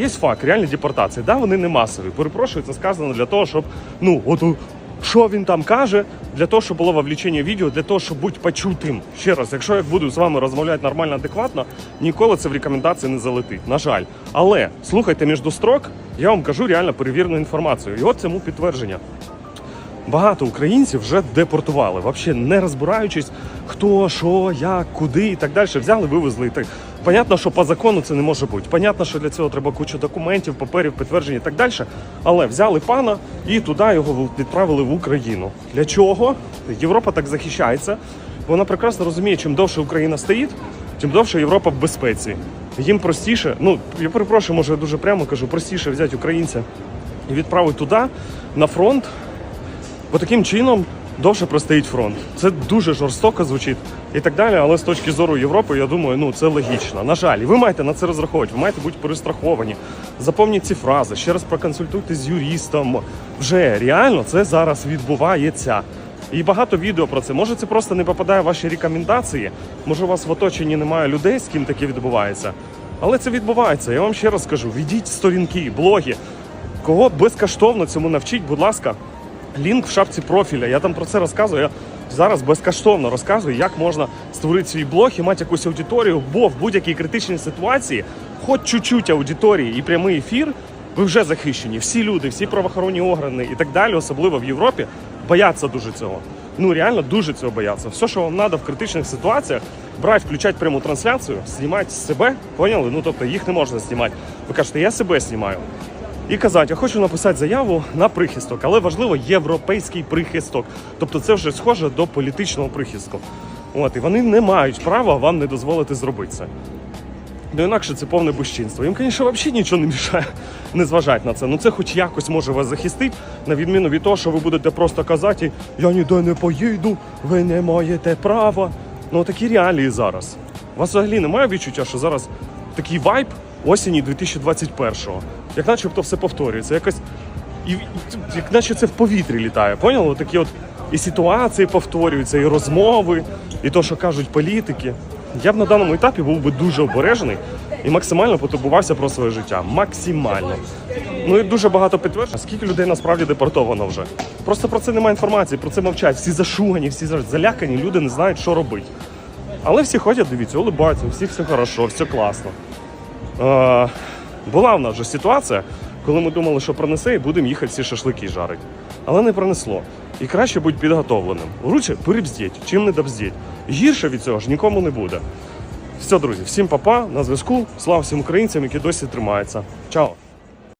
Є факт, реальні депортації. Да, вони не масові. Перепрошую, це сказано для того, щоб ну от що він там каже, для того, щоб було вовлічення відео, для того, щоб бути почутим. Ще раз, якщо я буду з вами розмовляти нормально, адекватно, ніколи це в рекомендації не залетить. На жаль. Але слухайте між строк, я вам кажу реально перевірену інформацію. І от цьому підтвердження. Багато українців вже депортували, взагалі не розбираючись, хто, що, як, куди і так далі. Взяли, вивезли. І так. Понятно, що по закону це не може бути. Понятно, що для цього треба кучу документів, паперів, підтверджень і так далі. Але взяли пана і туди його відправили в Україну. Для чого? Європа так захищається. Вона прекрасно розуміє, чим довше Україна стоїть, тим довше Європа в безпеці. Їм простіше, ну я перепрошую, може дуже прямо кажу, простіше взяти українця і відправити туди на фронт. Бо таким чином довше простоїть фронт. Це дуже жорстоко звучить і так далі. Але з точки зору Європи, я думаю, ну це логічно. На жаль, і ви маєте на це розраховувати, ви маєте бути перестраховані. Запомніть ці фрази, ще раз проконсультуйтесь з юристом. Вже реально це зараз відбувається. І багато відео про це. Може, це просто не попадає в ваші рекомендації. Може, у вас в оточенні немає людей, з ким таке відбувається. Але це відбувається. Я вам ще раз скажу: ведіть сторінки, блоги. Кого безкоштовно цьому навчіть, будь ласка, лінк в шапці профіля. Я там про це розказую. Я зараз безкоштовно розказую, як можна створити свій блог і мати якусь аудиторію, бо в будь-якій критичній ситуації, хоч чуть-чуть аудиторії і прямий ефір, ви вже захищені. Всі люди, всі правоохоронні органи і так далі, особливо в Європі, бояться дуже цього. Ну реально дуже цього бояться. Все, що вам треба в критичних ситуаціях, брати, включати пряму трансляцію, знімати себе, поняли? Ну тобто їх не можна знімати. Ви кажете, я себе знімаю і казати, я хочу написати заяву на прихисток, але важливо європейський прихисток. Тобто це вже схоже до політичного прихистку. От, і вони не мають права вам не дозволити зробити це. Ну інакше це повне безчинство. Їм, звісно, взагалі нічого не мішає не зважати на це. Ну це хоч якось може вас захистити, на відміну від того, що ви будете просто казати, я ніде не поїду, ви не маєте права. Ну такі реалії зараз. У вас взагалі немає відчуття, що зараз такий вайб осені 2021-го. Як начебто все повторюється. Якось і, як наче це в повітрі літає. Поняли? Такі от і ситуації повторюються, і розмови, і то, що кажуть політики. Я б на даному етапі був би дуже обережений і максимально потурбувався про своє життя. Максимально. Ну і дуже багато підтверджень, скільки людей насправді депортовано вже. Просто про це немає інформації, про це мовчать. Всі зашугані, всі залякані, люди не знають, що робити. Але всі ходять, дивіться, улибаються, у всіх все хорошо, все класно. Е, була в нас вже ситуація, коли ми думали, що пронесе, і будемо їхати всі шашлики жарити. Але не пронесло. І краще бути підготовленим. Лучше перебздіть, чим не добздіть. Гірше від цього ж нікому не буде. Все, друзі, всім папа, на зв'язку. Слава всім українцям, які досі тримаються. Чао!